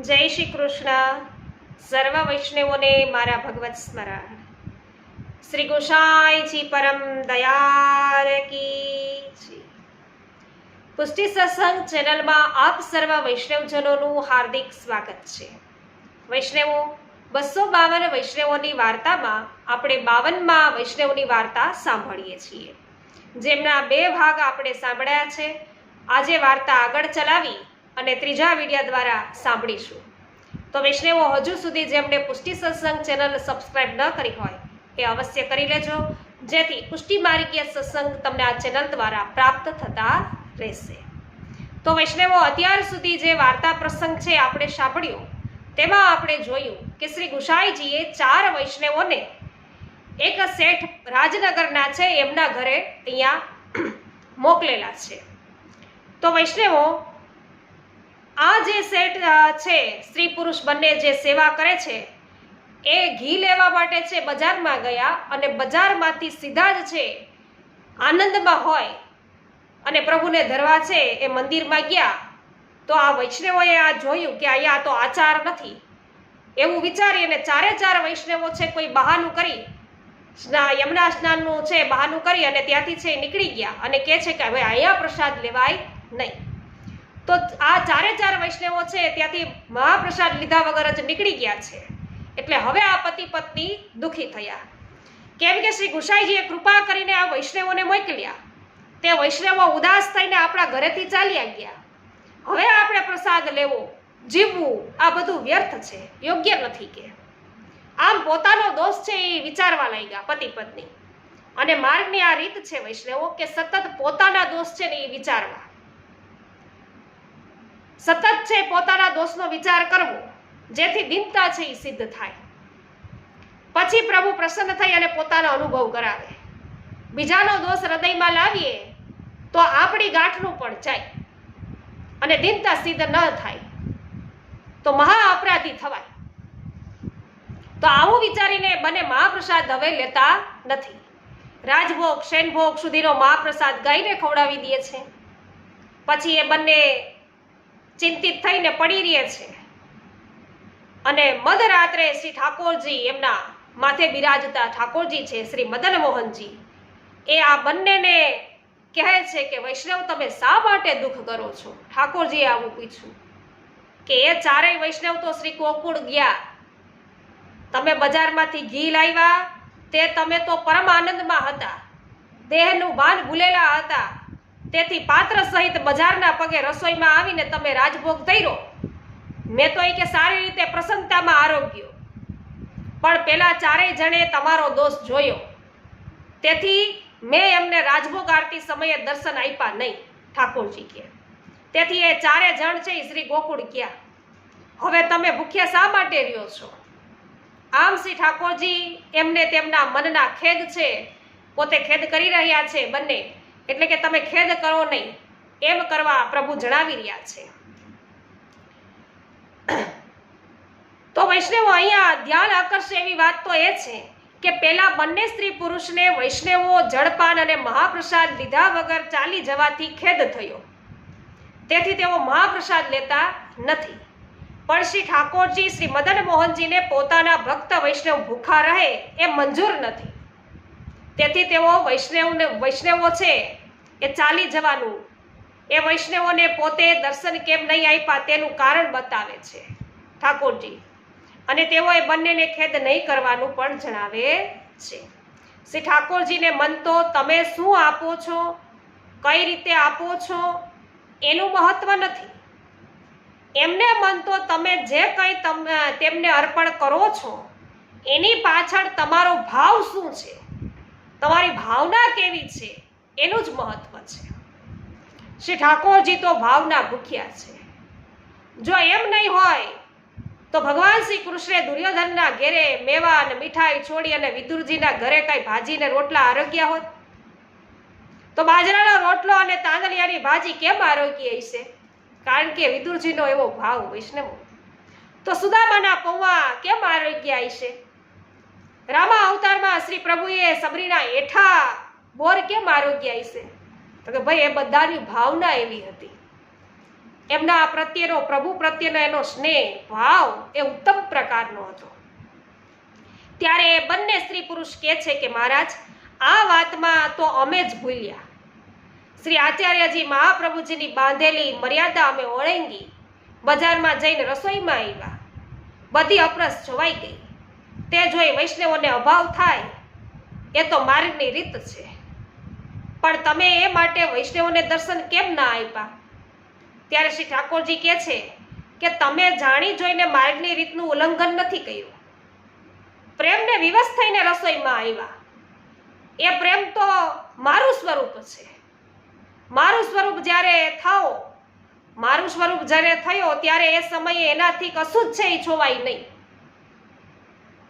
જય શ્રી કૃષ્ણ. સર્વ વૈષ્ણવોને મારા ભગવત સ્મરણ. શ્રી ગોસાઈજી પરમ દયાળ કી પુષ્ટિ સત્સંગ ચેનલમાં આપ સર્વ વૈષ્ણવજનોનું હાર્દિક સ્વાગત છે. વૈષ્ણવો, બસો બાવન વૈષ્ણવોની વાર્તામાં આપણે બાવનમાં વૈષ્ણવની વાર્તા સાંભળીએ છીએ. જેમના બે ભાગ આપણે સાંભળ્યા છે. આજે વાર્તા આગળ ચલાવી અને ત્રીજા વિડિયા દ્વારા સાંભળીશું. તો વૈષ્ણવો હજુ સુધી જેમણે પુષ્ટિ સત્સંગ ચેનલ સબસ્ક્રાઇબ ન કરી હોય, એ અવશ્ય કરી લેજો. જેથી પુષ્ટિ માર્ગીય સત્સંગ તમને આ ચેનલ દ્વારા પ્રાપ્ત થતા રહેશે. તો વૈષ્ણવો અત્યાર સુધી જે વાર્તા પ્રસંગ છે આપણે સાંભળ્યો, તેમાં આપણે જોયું કે શ્રી ગુસાઈજીએ ચાર વૈષ્ણવોને, એક શેઠ રાજનગરના છે, એમના ઘરે અહીંયા મોકલેલા છે. તો વૈષ્ણવો આ જે શેઠ છે, સ્ત્રી પુરુષ બંને જે સેવા કરે છે, એ ઘી લેવા માટે છે, બજારમાં ગયા અને બજારમાંથી સીધા જ છે, આનંદમાં હોય અને પ્રભુને ધરવા છે, એ મંદિરમાં ગયા, તો આ વૈષ્ણવોએ આ જોયું કે અહીંયા તો આચાર નથી. એવું વિચારી અને ચારે ચાર વૈષ્ણવો છે, કોઈ બહાનું કરી, સ્ના, યમુના સ્નાનનું છે, બહાનું કરી અને ત્યાંથી છે નીકળી ગયા અને કહે છે કે હવે અહીંયા પ્રસાદ લેવાય નહીં. તો આ ચારે ચાર વૈષ્ણવો છે ત્યાંથી મહાપ્રસાદ લીધા વગર જ નીકળી ગયા છે. એટલે હવે આ પતિ પત્ની દુઃખી થયા. કેમ કે શ્રી ગુસાઈજીએ કૃપા કરીને આ વૈષ્ણવોને મોકલ્યા. તે વૈષ્ણવો ઉદાસ થઈને આપણા ઘરેથી ચાલ્યા ગયા. હવે આપણે પ્રસાદ લેવો, જીવવું, આ બધું વ્યર્થ છે, યોગ્ય નથી કે. આમ પોતાનો દોષ છે એ વિચારવા લાગ્યા પતિ પત્ની. અને માર્ગની આ રીત છે વૈષ્ણવો કે સતત પોતાના દોષ છે ને એ વિચારવા. સતત છે પોતાના દોષનો વિચાર કરવો, જેથી દિનતા છે એ સિદ્ધ થાય. પછી પ્રભુ પ્રસન્ન થઈ અને પોતાનો અનુભવ કરાવે. બીજાનો દોષ હૃદયમાં લાવીએ, તો આપણી ગાંઠનું પણ જાય અને દિનતા સિદ્ધ ન થાય. તો મહા અપરાધી થવાય. તો આવું વિચારીને બંને મહાપ્રસાદ હવે લેતા નથી. રાજભોગ, શેનભોગ સુધીનો મહાપ્રસાદ ગાયને ખવડાવી દે છે. પછી એ બંને ચિંતિત થઈને પડી રહે છે. અને મધરાત્રે શ્રી ઠાકોરજી એમના માથે બિરાજતા ઠાકોરજી છે, શ્રી મદન મોહનજી, એ આ બંનેને કહે છે કે, વૈષ્ણવ, તમે શા માટે દુઃખ કરો છો? ઠાકોરજીએ આવું પૂછ્યું કે, એ ચારેય વૈષ્ણવ તો શ્રી ગોકુળ ગયા. તમે બજારમાંથી ઘી લાવ્યા, તે તમે તો પરમ આનંદમાં હતા. દેહનું ભાન ભૂલેલા હતા. તેથી પાત્ર સહિત બજારના પગે રસોઈમાં આવીને તમે રાજભોગ ધર્યો મેં તો એ કે સારી રીતે પ્રસન્નતામાં આરોગ્યો. પણ પેલા ચારેય જણે તમારો દોષ જોયો. તેથી મેં એમને રાજભોગ આરતી સમયે દર્શન આપ્યા નહીં, ઠાકોરજી કે. તેથી એ ચારે જણ છે શ્રી ગોકુળ ક્યાં હવે તમે ભૂખ્યા શા માટે રહ્યો છો? આમ શ્રી ઠાકોરજી, એમને તેમના મનના ખેદ છે, પોતે ખેદ કરી રહ્યા છે બંને. એટલે કે તમે ખેદ કરો નહીં. એમ કરવા પ્રભુ જણાવી રહ્યા છે. તો વૈષ્ણવો અહીંયા ધ્યાન આકર્ષે એવી વાત તો એ છે કે પેલા બંને સ્ત્રી પુરુષને વૈષ્ણવો, જળપાન અને મહાપ્રસાદ લીધા વગર ચાલી જવાથી ખેદ થયો. તેથી તેઓ મહાપ્રસાદ લેતા નથી. પણ શ્રી ઠાકોરજી શ્રી મદન મોહનજીને પોતાના ભક્ત વૈષ્ણવ ભૂખા રહે એ મંજૂર નથી. તેથી તેઓ વૈષ્ણવને, વૈષ્ણવો છે એ ચાલી જવાનું. એ વૈષ્ણવોને પોતે દર્શન કેમ નહીં આપ્યા તેનું કારણ બતાવે છે. ઠાકોરજી. અને તેઓએ બંનેને ખેદ નહીં કરવાનું પણ જણાવે છે. શ્રી ઠાકોરજીને મન તો તમે શું આપો છો? કઈ રીતે આપો છો? એનું મહત્વ નથી. એમને મન તો તમે જે કંઈ તમે, તેમને અર્પણ કરો છો, એની પાછળ તમારો ભાવ શું છે? તમારી ભાવના કેવી છે? એનું જ મહત્વ છે. શ્રી ઠાકોરજી તો ભાવના ભૂખ્યા છે. જો એમ નહીં હોય, તો ભગવાન શ્રી કૃષ્ણે દુર્યોધનના ઘેરે મેવા અને મીઠાઈ છોડી અને વિદુરજીના ઘરે કઈ ભાજીને રોટલા આરોગ્ય હોત? તો બાજરાનો રોટલો અને તાંદલિયાની ભાજી કેમ આરોગ્ય હશે? કારણ કે વિદુરજીનો એવો ભાવ વૈષ્ણવ. તો સુદામાના પૌવા કેમ આરોગ્ય હશે? રામા અવતારમાં શ્રી પ્રભુએ સબરીના એઠા બોર કેમ આરોગ્ય છે તો કે ભાઈ, એ બધાની ભાવના એવી હતી. એમના પ્રત્યેનો, પ્રભુ પ્રત્યેનો એનો સ્નેહ, ભાવ એ ઉત્તમ પ્રકારનો હતો. ત્યારે એ બંને સ્ત્રી પુરુષ કહે છે કે, મહારાજ, આ વાતમાં તો અમે જ ભૂલ્યા. શ્રી આચાર્યજી મહાપ્રભુજીની બાંધેલી મર્યાદા અમે ઓળંગી, બજારમાં જઈને રસોઈમાં આવ્યા બધી અપરસ જોવાઈ ગઈ. તે જોઈ વૈષ્ણવોને અભાવ થાય. એ તો માર્ગની રીત છે. પણ તમે એ માટે વૈષ્ણવને દર્શન કેમ ના આપ્યા ત્યારે શ્રી ઠાકોરજી કહે છે કે તમે જાણી જોઈને માર્ગની રીતનું ઉલ્લંઘન નથી કર્યું. પ્રેમને વિવશ થઈને રસોઈમાં આવ્યા એ પ્રેમ તો મારું સ્વરૂપ છે. મારું સ્વરૂપ જ્યારે થાઓ, મારું સ્વરૂપ જ્યારે થયો, ત્યારે એ સમયે એનાથી કશું જ છે એ છોવાય નહીં.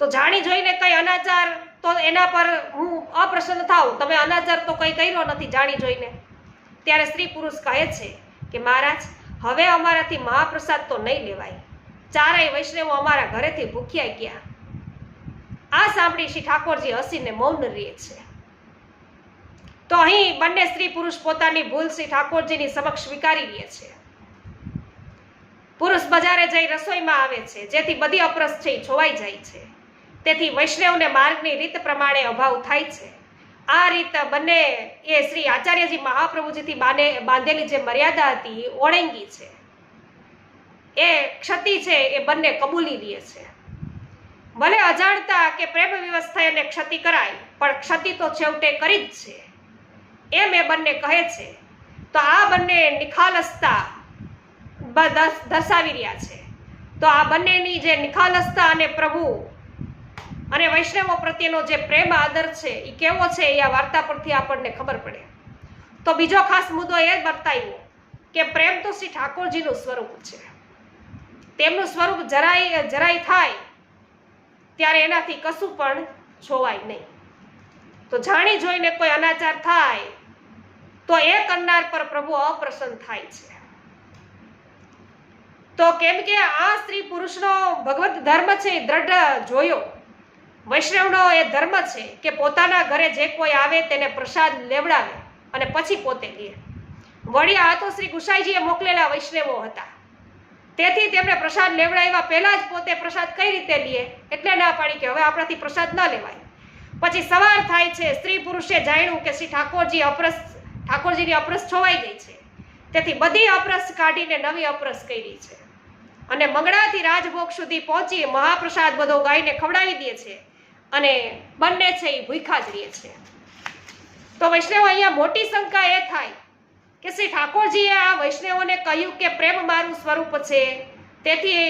તો જાણી જોઈને કઈ અનાચાર તો એના પર હું અપ્રસન્ન થાઉં. તમે અનાચાર તો કઈ કર્યો નથી, જાણી જોઈને. ત્યારે સ્ત્રી પુરુષ કહે છે કે, મહારાજ, હવે અમારાથી મહાપ્રસાદ તો નહીં લેવાય. ચારેય વૈષ્ણવો અમારા ઘરેથી ભૂખ્યા ગયા. આ સાંભળી શ્રી ઠાકોરજી હસીને મૌન રહે છે. તો અહીં બંને સ્ત્રી પુરુષ પોતાની ભૂલ શ્રી ઠાકોરજીની સમક્ષ સ્વીકારી લે છે. પુરુષ બજારે જઈ રસોઈમાં આવે છે, જેથી બધી અપરસ છે છોવાઈ જાય છે. તેથી વૈષ્ણવને માર્ગની રીત પ્રમાણે અભાવ થાય છે. આ રીત બંને એ શ્રી આચાર્યજી મહાપ્રભુજીથી બાને બાંધેલી જે મર્યાદા હતી ઓળંગી છે. એ ક્ષતિ છે, એ બંને કબૂલી લે છે. ભલે અજાણતા કે પ્રેમ વ્યવસ્થા એને ક્ષતિ કરાય પણ ક્ષતિ તો છેવટે કરી જ છે. એમ એ બંને કહે છે. તો આ બંને નિખાલસતા દર્શાવી રહ્યા છે. તો આ બંનેની જે નિખાલસતા અને પ્રભુ અને વૈષ્ણવો પ્રત્યેનો જે પ્રેમ, આદર છે એ કેવો છે એ આ વાર્તા પરથી આપણને ખબર પડે. તો બીજો ખાસ મુદ્દો એ બતાવ્યો કે પ્રેમ તો શ્રી ઠાકોરજીનું સ્વરૂપ છે. તેમનું સ્વરૂપ જરાય જરાય થાય ત્યારે એનાથી કશું પણ જોવાય નહીં. તો જાણી જોઈને કોઈ અનાચાર થાય, તો એ કરનાર પર પ્રભુ અપ્રસન્ન થાય છે. તો કેમ કે આ સ્ત્રી પુરુષનો ભગવત ધર્મ છે એ દ્રઢ જોયો. વૈષ્ણવનો એ ધર્મ છે કે પોતાના ઘરે જે કોઈ આવે તેને પ્રસાદ લેવડાવે અને પછી પોતે લે વળી આ તો શ્રી ગુસાઈજીએ મોકલેલા વૈષ્ણવો હતા. તેથી તેમણે પ્રસાદ લેવડાવ્યા પહેલાં જ પોતે પ્રસાદ કઈ રીતે લે એટલે ના પાડી કે હવે આપણાથી પ્રસાદ ન લેવાય. પછી સવાર થાય છે, સ્ત્રી પુરુષે જાણ્યું કે શ્રી ઠાકોરજી અપરસ ઠાકોરજીની અપરસ છોવાઈ ગઈ છે. તેથી બધી અપરસ કાઢીને નવી અપરસ કરી છે. અને મંગળાથી રાજભોગ સુધી પહોંચી મહાપ્રસાદ બધો ગાયને ખવડાવી દે છે. અને બંને છે એ ભૂખા જ રહે છે. તો વૈષ્ણવ અહીંયા મોટી શંકા એ થાય કે શ્રી ઠાકોરજીએ આ વૈષ્ણવોને કહ્યું કે પ્રેમ મારું સ્વરૂપ છે, તેથી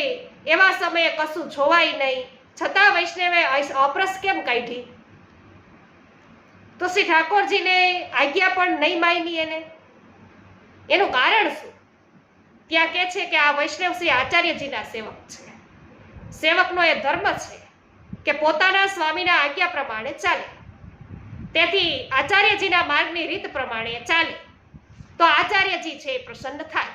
એવા સમયે કશું જોવાય નહીં, છતાં વૈષ્ણવે અપરસ કેમ કાઢી? તો શ્રી ઠાકોરજીને આજ્ઞા પણ નહીં માની એને. એનું કારણ શું? ત્યાં કહે છે કે આ વૈષ્ણવ શ્રી આચાર્યજીના સેવક છે. સેવકનો એ ધર્મ છે. કે પોતાના સ્વામીના આજ્ઞા પ્રમાણે ચાલે. તેથી આચાર્યજીના માર્ગની રીત પ્રમાણે ચાલે. તો આચાર્યજી છે એ પ્રસન્ન થાય.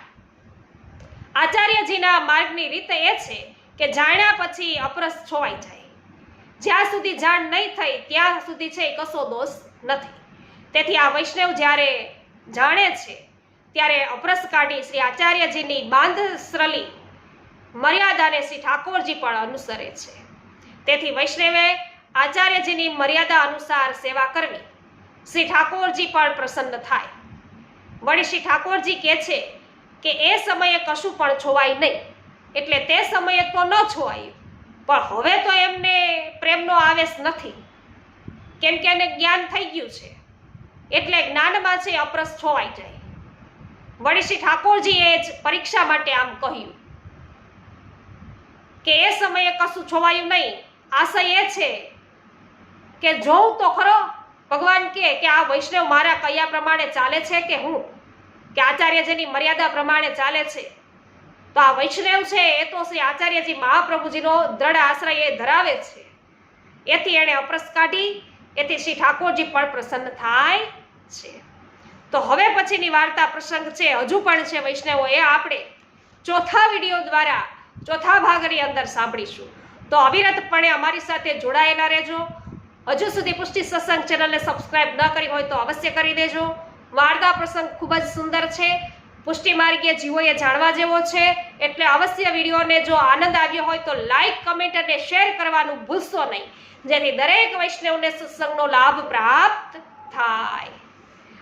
આચાર્યજીના માર્ગની રીત એ છે કે જાણ્યા પછી અપરસ છોવાઈ જાય. જ્યાં સુધી જાણ નહીં થઈ, ત્યાં સુધી છે કશો દોષ નથી. તેથી આ વૈષ્ણવ જ્યારે જાણે છે, ત્યારે અપરસ કાઢી શ્રી આચાર્યજીની બાંધ શ્રલી મર્યાદાને શ્રી ઠાકોરજી પણ અનુસરે છે. તેથી વૈષ્ણવે આચાર્યજીની મર્યાદા અનુસાર સેવા કરવી. શ્રી ઠાકોરજી પણ પ્રસન્ન થાય. વળી શ્રી ઠાકોરજી કહે છે કે એ સમયે કશું પણ છોવાય નહીં. એટલે તે સમયે તો ન છોવાયું. પણ હવે તો એમને પ્રેમનો આવેશ નથી. કેમ કે એને જ્ઞાન થઈ ગયું છે. એટલે જ્ઞાનમાં છે અપરસ છોવાઈ જાય. વળી શ્રી ઠાકોરજીએ જ પરીક્ષા માટે આમ કહ્યું કે એ સમયે કશું છોવાયું નહીં. આશય એ છે કે જોઉં તો ખરો ભગવાન કે કે આ વૈષ્ણવ મારા કયા પ્રમાણે ચાલે છે કે હું? કે આચાર્યજીની મર્યાદા પ્રમાણે ચાલે છે? તો આ વૈષ્ણવ છે એ તો શ્રી આચાર્યજી મહાપ્રભુજીનો દ્રઢ આશ્રય એ ધરાવે છે. એથી એણે અપરસ કાઢી, એથી શ્રી ઠાકોરજી પણ પ્રસન્ન થાય છે. તો હવે પછીની વાર્તા પ્રસંગ છે, હજુ પણ છે વૈષ્ણવો, એ આપણે ચોથા વીડિયો દ્વારા, ચોથા ભાગની અંદર સાંભળીશું. તો અવિરતપણે અમારી સાથે જોડાયેલા રહેજો. હજુ સુધી પુષ્ટિ સત્સંગ ચેનલને સબસ્ક્રાઇબ ન કરી હોય તો અવશ્ય કરી દેજો. વાર્તા પ્રસંગ ખૂબ જ સુંદર છે. પુષ્ટિ માર્ગીય જીવોએ જાણવા જેવો છે. એટલે અવશ્ય વિડીયોને જો આનંદ આવ્યો હોય તો લાઇક કમેન્ટ અને શેર કરવાનું ભૂલશો નહીં. જેથી દરેક વૈષ્ણવને સત્સંગનો લાભ પ્રાપ્ત થાય.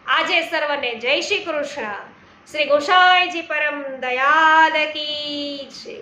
આજે સર્વને જય શ્રી કૃષ્ણ. શ્રી ગોસાઈજી પરમ દયાલ કી છે